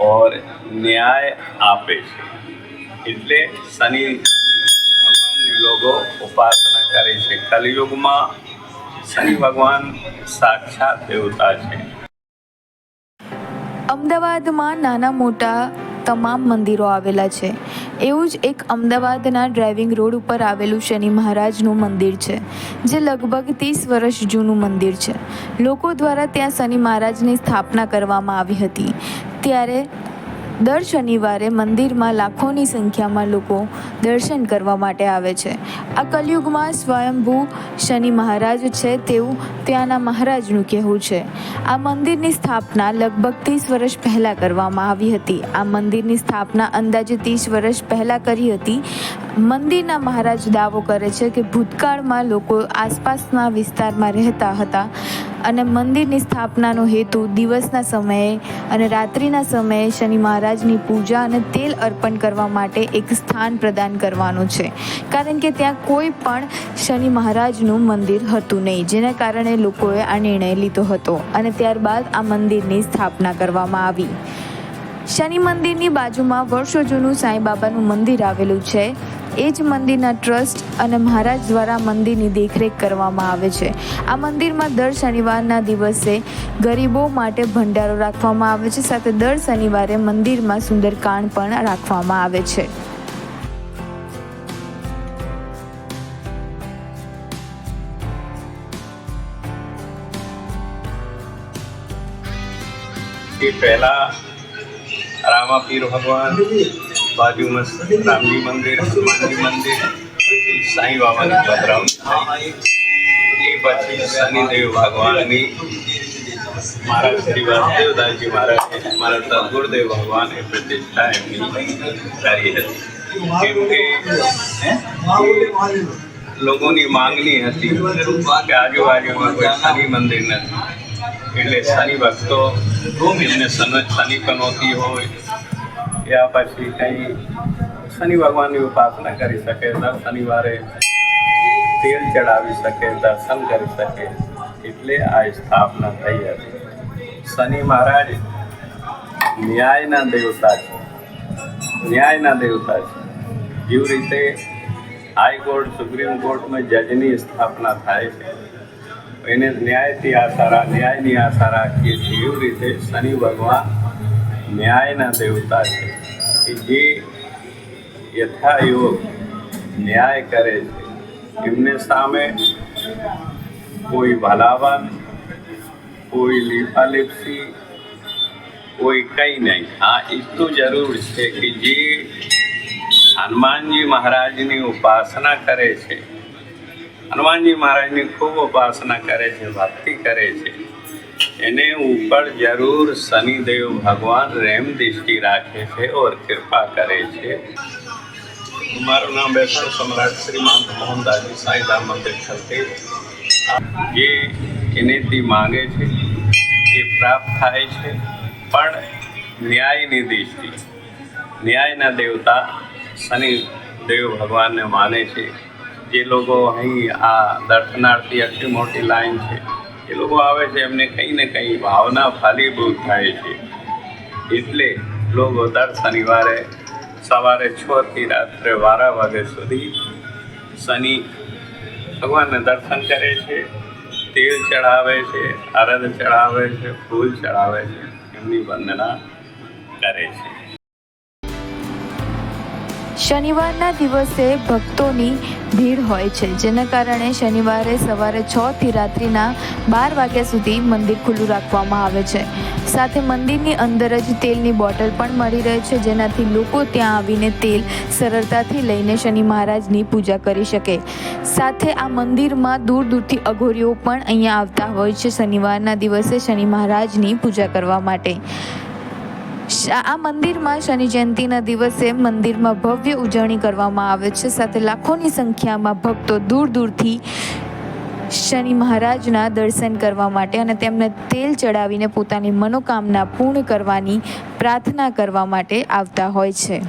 ઓર ન્યાય આપે એટલે શનિ ભગવાનની લોકો ઉપાસના કરે છે કલિયુગમાં શનિ ભગવાન સાક્ષાત દેવતા છે અમદાવાદમાં નાના મોટા તમામ મંદિરો આવેલા છે. એવું જ એક અમદાવાદના ડ્રાઇવિંગ રોડ ઉપર આવેલું શનિ મહારાજનું મંદિર છે, જે લગભગ ત્રીસ વર્ષ જૂનું મંદિર છે. લોકો દ્વારા ત્યાં શનિ મહારાજની સ્થાપના કરવામાં આવી હતી. ત્યારે દર શનિવારે મંદિરમાં લાખોની સંખ્યામાં લોકો દર્શન કરવા માટે આવે છે. આ કલયુગમાં સ્વયંભૂ શનિ મહારાજ છે તેવું ત્યાંના મહારાજનું કહેવું છે. આ મંદિરની સ્થાપના લગભગ ત્રીસ વર્ષ પહેલાં કરવામાં આવી હતી. આ મંદિરની સ્થાપના અંદાજે ત્રીસ વર્ષ પહેલાં કરી હતી. મંદિરના મહારાજ દાવો કરે છે કે ભૂતકાળમાં લોકો આસપાસના વિસ્તારમાં રહેતા હતા. અને મંદિરની સ્થાપનાનો હેતુ દિવસના સમયે અને રાત્રિના સમયે શનિ મહારાજની પૂજા અને તેલ અર્પણ કરવા માટે એક સ્થાન પ્રદાન કરવાનું છે. કારણ કે ત્યાં કોઈ પણ શનિ મહારાજનું મંદિર હતું નહીં, જેના કારણે લોકોએ આ નિર્ણય લીધો હતો અને ત્યારબાદ આ મંદિરની સ્થાપના કરવામાં આવી. શનિ મંદિરની બાજુમાં વર્ષો જૂનું સાંઈબાબાનું મંદિર આવેલું છે. એ જ મંદિરના ટ્રસ્ટ અને મહારાજ દ્વારા મંદિરની દેખરેખ કરવામાં આવે છે. આ મંદિરમાં દર શનિવારના દિવસે ગરીબો માટે ભંડારો રાખવામાં આવે છે, સાથે દર શનિવારે મંદિરમાં સુંદરકાંડ પણ રાખવામાં આવે છે. પહેલા રામા પીર ભગવાન બાજુમાં રામજી મંદિર, હનુમાનજી મંદિર, પછી સાંઈ બાબાની પધરાવણી એ પછી શનિદેવ ભગવાનની મારા શ્રી વાસુદેવદાસજી મહારાજ, મારા સદગુરુદેવ એ પ્રતિષ્ઠા એમની કરી હતી. કેમ કે લોકોની માંગણી હતી કે આજુબાજુમાં કોઈ શનિ મંદિર નથી. એટલે શનિ ભક્તો એમને સન શનિ કનોતી હોય યા પછી કંઈ શનિ ભગવાનની ઉપાસના કરી શકે, દર શનિવારે તેલ ચડાવી શકે, દર્શન કરી શકે, એટલે આ સ્થાપના થઈ હતી. શનિ મહારાજ ન્યાયના દેવતા છે. ન્યાયના દેવતા છે. જેવી રીતે હાઈકોર્ટ સુપ્રીમ કોર્ટમાં જજની સ્થાપના થાય છે. એને ન્યાયથી આશા ન્યાયની આશા રાખીએ છીએ. એવી રીતે શનિ ભગવાન ન્યાયના દેવતા છે. કે જે યથાયોગ ન્યાય કરે છે, એમને સામે કોઈ ભલાવન કોઈ લીપાલીપસી, કોઈ કંઈ નહીં. હા એટલું જરૂર છે કે જે હનુમાનજી મહારાજની ઉપાસના કરે છે, હનુમાનજી મહારાજની ખૂબ ઉપાસના કરે છે, ભક્તિ કરે છે એને ઉપર જરૂર શનિદેવ ભગવાન રેમ દૃષ્ટિ રાખે છે ઓર કૃપા કરે છે. મારું નામ બેસણ સમ્રાટ શ્રીમંત મોહનદાસજી સાંઈધામ મંદિર ખાતે જે એનેથી માંગે છે એ પ્રાપ્ત થાય છે. પણ ન્યાયની દૃષ્ટિ ન્યાયના દેવતા શનિ દેવ ભગવાનને માને છે. જે લોકો અહીં આ દર્શનાર્થી આટલી મોટી લાઈન છે એ લોકો આવે છે, એમને કંઈ ને કંઈ ભાવના ફાલીભૂત થાય છે. એટલે લોકો દર શનિવારે સવારે છ થી રાત્રે બારા વાગ્યા સુધી શનિ ભગવાનને દર્શન કરે છે, તેલ ચડાવે છે અરદ ચડાવે છે, ફૂલ ચડાવે છે, એમની વંદના કરે છે. શનિવારના દિવસે ભક્તોની ભીડ હોય છે, જેના કારણે શનિવારે સવારે છ થી રાત્રિના બાર વાગ્યા સુધી મંદિર ખુલ્લું રાખવામાં આવે છે. સાથે મંદિરની અંદર જ તેલની બોટલ પણ મળી રહે છે, જેનાથી લોકો ત્યાં આવીને તેલ સરળતાથી લઈને શનિ મહારાજની પૂજા કરી શકે. સાથે આ મંદિરમાં દૂર દૂરથી અઘોરીઓ પણ અહીંયા આવતા હોય છે, શનિવારના દિવસે શનિ મહારાજની પૂજા કરવા માટે. આ મંદિરમાં શનિ જયંતિના દિવસે મંદિરમાં ભવ્ય ઉજવણી કરવામાં આવે છે. સાથે લાખોની સંખ્યામાં ભક્તો દૂર દૂરથી શનિ મહારાજના દર્શન કરવા માટે અને તેમને તેલ ચડાવીને પોતાની મનોકામના પૂર્ણ કરવાની પ્રાર્થના કરવા માટે આવતા હોય છે.